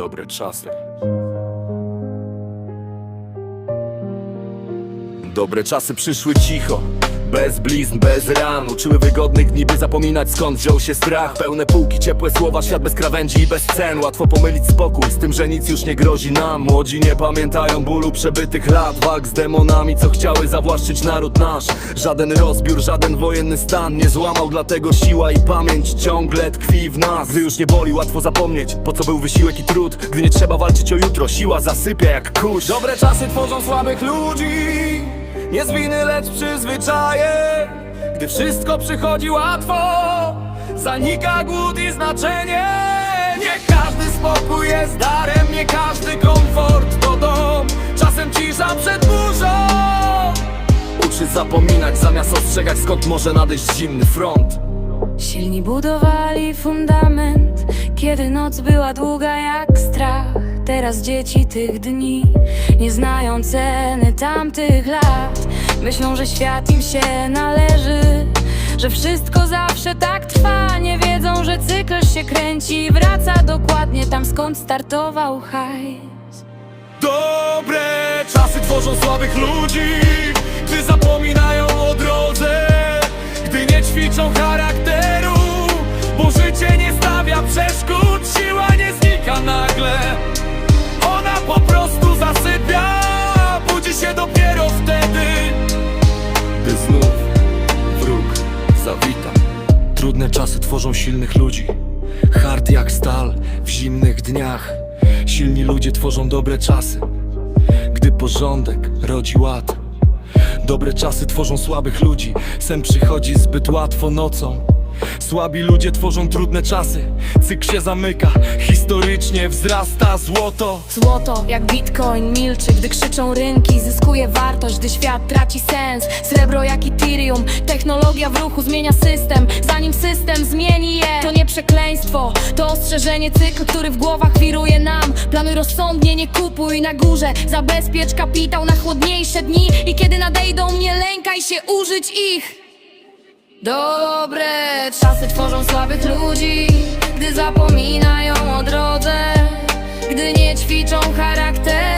dobre czasy. Dobre czasy przyszły cicho bez blizn, bez ran. Uczyły wygodnych dni, by zapominać skąd wziął się strach. Pełne półki, ciepłe słowa, świat bez krawędzi i bez cen. Łatwo pomylić spokój z tym, że nic już nie grozi nam. Młodzi nie pamiętają bólu przebytych lat. Walk z demonami, co chciały zawłaszczyć naród nasz. Żaden rozbiór, żaden wojenny stan nie złamał Dlatego siła i pamięć ciągle tkwi w nas. Gdy już nie boli, łatwo zapomnieć, po co był wysiłek i trud. Gdy nie trzeba walczyć o jutro, siła zasypia jak kurz. Dobre czasy tworzą słabych ludzi nie z winy, lecz przyzwyczaje. Gdy wszystko przychodzi łatwo Zanika głód i znaczenie. Nie każdy spokój jest darem Nie każdy komfort to dom. Czasem cisza przed burzą. Uczy zapominać zamiast ostrzegać skąd może nadejść zimny front. Silni budowali fundament, kiedy noc była długa jak. Teraz dzieci tych dni nie znają ceny tamtych lat. Myślą, że świat im się należy, że wszystko zawsze tak trwa. Nie wiedzą, że cykl się kręci i wraca dokładnie tam skąd startował hajs. Dobre czasy tworzą słabych ludzi Gdy zapominają o drodze Gdy nie ćwiczą charakteru Trudne czasy tworzą silnych ludzi. Hard jak stal w zimnych dniach. Silni ludzie tworzą dobre czasy. Gdy porządek rodzi ład. Dobre czasy tworzą słabych ludzi. Sen przychodzi zbyt łatwo nocą Słabi ludzie tworzą trudne czasy. Cykl się zamyka. Historycznie wzrasta złoto. Złoto jak bitcoin milczy, gdy krzyczą rynki. Zyskuje wartość, gdy świat traci sens. Srebro jak Ethereum, technologia w ruchu zmienia system. Zanim system zmieni je, to nie przekleństwo. To ostrzeżenie cykl, który w głowach wiruje nam. Planuj rozsądnie, nie kupuj na górze. Zabezpiecz kapitał na chłodniejsze dni. I kiedy nadejdą, nie lękaj się użyć ich Dobre czasy tworzą słabych ludzi Gdy zapominają o drodze Gdy nie ćwiczą charakter